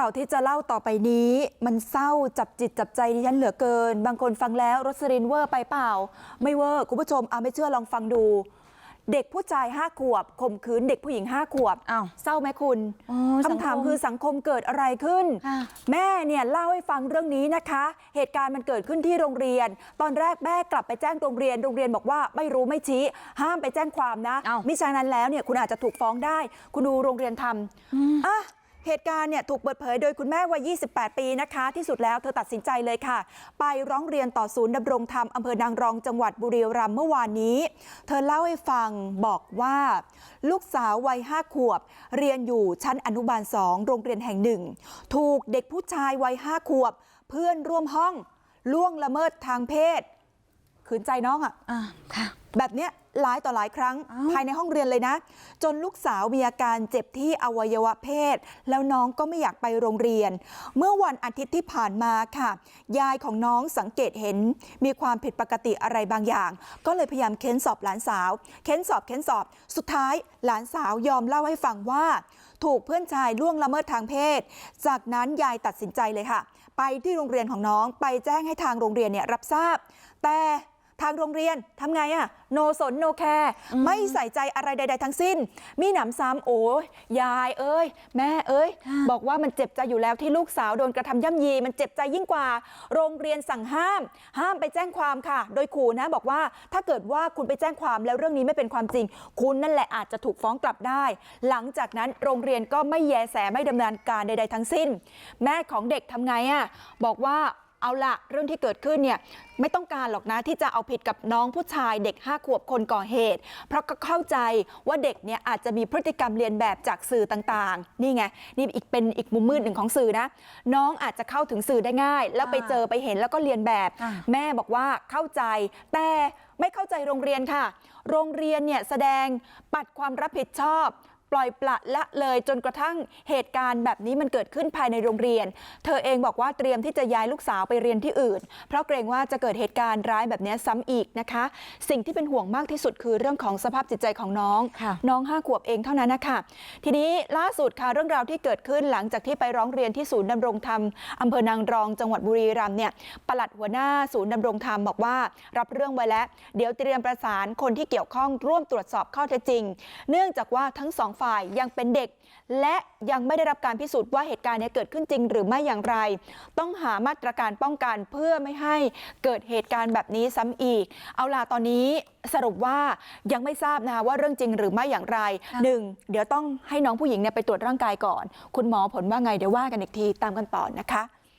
ข่าวที่จะเล่าต่อไปนี้มันเศร้าจับจิตจับใจดิฉันเหลือเกิน บางคนฟังแล้วรสรินเวอร์ไปเปล่า ไม่เวอร์คุณผู้ชมเอาไม่เชื่อลองฟังดู เด็กผู้ชายห้าขวบข่มขืนเด็กผู้หญิงห้าขวบอ้าวเศร้าไหมคุณอ๋อสังคม คำถามคือสังคมเกิดอะไรขึ้น ค่ะ แม่เนี่ยเล่าให้ฟังเรื่องนี้นะคะ เหตุการณ์มันเกิดขึ้นที่โรงเรียน ตอนแรกแม่กลับไปแจ้งโรงเรียน โรงเรียนบอกว่าไม่รู้ไม่ชี้ ห้ามไปแจ้งความนะ เอ้ามิฉะนั้นแล้วเนี่ยคุณอาจจะถูกฟ้องได้ คุณดูโรงเรียนทำอะ เหตุการณ์เนี่ยถูกเปิดเผยโดยคุณแม่วัย 28 ปีนะคะ ที่สุดแล้วเธอตัดสินใจเลยค่ะ ไปร้องเรียนต่อศูนย์ดำรงธรรมอำเภอนางรองจังหวัดบุรีรัมย์เมื่อวานนี้ เธอเล่าให้ฟังบอกว่า ลูกสาววัยห้าขวบ เรียนอยู่ชั้นอนุบาลสองโรงเรียนแห่งหนึ่ง ถูกเด็กผู้ชายวัยห้าขวบ เพื่อนร่วมห้องล่วงละเมิดทางเพศขืนใจน้องอะอ่าค่ะแบบเนี้ยหลายต่อหลายครั้งอ้าวภายในห้องเรียนเลยนะ จนลูกสาวมีอาการเจ็บที่อวัยวะเพศ แล้วน้องก็ไม่อยากไปโรงเรียน เมื่อวันอาทิตย์ที่ผ่านมาค่ะ ยายของน้องสังเกตเห็น มีความผิดปกติอะไรบางอย่าง ก็เลยพยายามเค้นสอบหลานสาว เค้นสอบเค้นสอบ สุดท้ายหลานสาวยอมเล่าให้ฟังว่า ถูกเพื่อนชายล่วงละเมิดทางเพศ จากนั้นยายตัดสินใจเลยค่ะ ไปที่โรงเรียนของน้องไปแจ้งให้ทางโรงเรียนเนี่ยรับทราบ แต่ ทางโรงเรียนทำไงอะโนสนโนแคร์ไม่ใส่ใจอะไรใด ๆ ทั้งสิ้น มีหนำซ้ำโอ้ยยายเอ้ย แม่เอ้ยค่ะบอกว่ามันเจ็บใจอยู่แล้วที่ลูกสาวโดนกระทำย่ำยี มันเจ็บใจยิ่งกว่า โรงเรียนสั่งห้าม ห้ามไปแจ้งความค่ะ โดยขู่นะบอกว่าถ้าเกิดว่าคุณไปแจ้งความแล้วเรื่องนี้ไม่เป็นความจริง คุณนั่นแหละอาจจะถูกฟ้องกลับได้ หลังจากนั้นโรงเรียนก็ไม่แยแสไม่ดำเนินการใด ๆ ทั้งสิ้น แม่ของเด็กทำไงอะบอกว่า เอาละเรื่องที่เกิดขึ้นเนี่ยไม่ต้องการหรอกนะที่จะเอาผิดกับน้องผู้ชายเด็กห้าขวบคนก่อเหตุ เพราะก็เข้าใจว่าเด็กเนี่ยอาจจะมีพฤติกรรมเรียนแบบจากสื่อต่างๆ นี่ไงนี่อีกเป็นอีกมุมมืดหนึ่งของสื่อนะ น้องอาจจะเข้าถึงสื่อได้ง่าย แล้วไปเจอไปเห็นแล้วก็เรียนแบบอ่าแม่บอกว่าเข้าใจแต่ไม่เข้าใจโรงเรียนค่ะ โรงเรียนเนี่ยแสดงปัดความรับผิดชอบ ปล่อยปละละเลยจนกระทั่งเหตุการณ์แบบนี้มันเกิดขึ้นภายในโรงเรียน เธอเองบอกว่าเตรียมที่จะย้ายลูกสาวไปเรียนที่อื่น เพราะเกรงว่าจะเกิดเหตุการณ์ร้ายแบบนี้ซ้ำอีกนะคะ สิ่งที่เป็นห่วงมากที่สุดคือเรื่องของสภาพจิตใจของน้องค่ะน้องห้าขวบเองเท่านั้นนะคะทีนี้ล่าสุดค่ะเรื่องราวที่เกิดขึ้นหลังจากที่ไปร้องเรียนที่ศูนย์ดำรงธรรมอำเภอนางรองจังหวัดบุรีรัมย์เนี่ยปลัดหัวหน้าศูนย์ดำรงธรรมบอกว่ารับเรื่องไว้แล้ว เดี๋ยวเตรียมประสานคนที่เกี่ยวข้องร่วมตรวจสอบข้อเท็จจริง เนื่องจากว่าทั้งสองฝ่ายยังเป็นเด็ก และยังไม่ได้รับการพิสูจน์ว่าเหตุการณ์เนี้เกิดขึ้นจริงหรือไม่อย่างไร ต้องหามาตรการป้องกันเพื่อไม่ให้เกิดเหตุการณ์แบบนี้ซ้ำอีก เอาล่ะตอนนี้สรุปว่ายังไม่ทราบนะคะว่าเรื่องจริงหรือไม่อย่างไรค่ะหนึ่งเดี๋ยวต้องให้น้องผู้หญิงเนี่ยไปตรวจร่างกายก่อน คุณหมอผลว่าไงเดี๋ยวว่ากันอีกทีตามกันต่อนะคะ